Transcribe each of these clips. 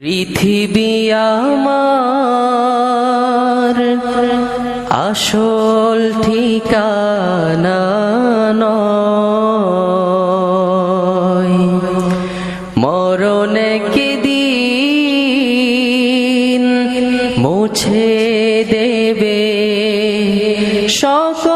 পৃথিবী আমার আসল ঠিকানা নয়। মরণ দিন মুছে দেবে সকল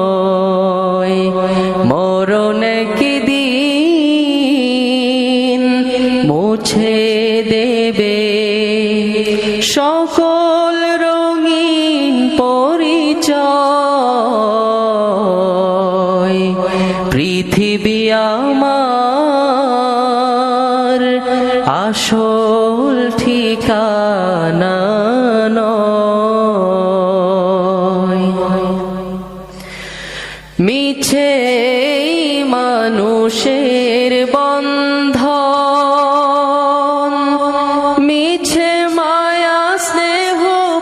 আসল ঠিকানা নয়। মিছে মানুষের বন্ধ মিছে মায়া স্নেহ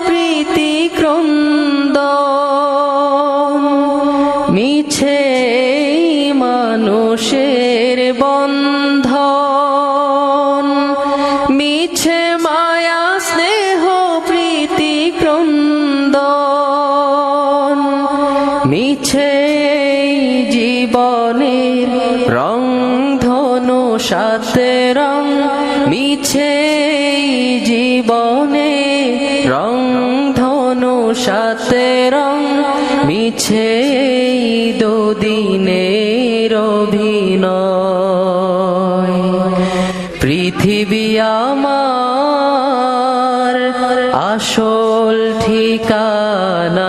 প্রীতি ক্রন্দন মিছে মিছে জীবনের রং, ধনু, সাথে রং মিছে জীবনে রং, ধনু, সাথে রং মিছে দুদিনের অভিনয়। পৃথিবী আমার আসল ঠিকানা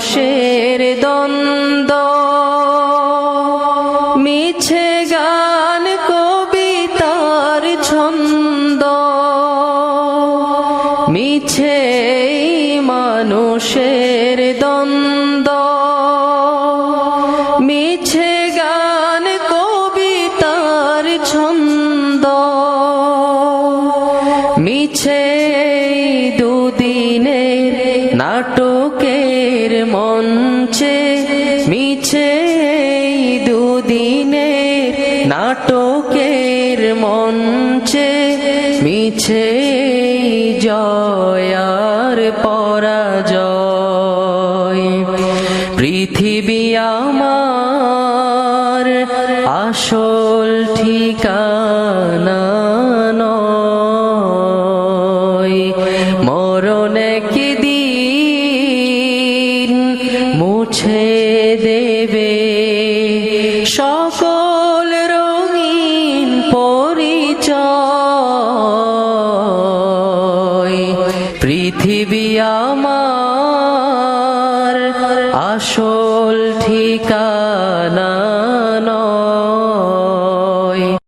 মানুষের দ্বন্দ্ব। মিছে গান কবিতার ছন্দ। মিছে মানুষের দ্বন্দ্ব। মিছে গান কবিতার ছন্দ। মিছে দুদিনের নাটকের দুদিনের নাটকের মঞ্চে মিছে জয়ার পরাজয়। পৃথিবী আমার আসল ঠিকানা আসল ঠিকানা।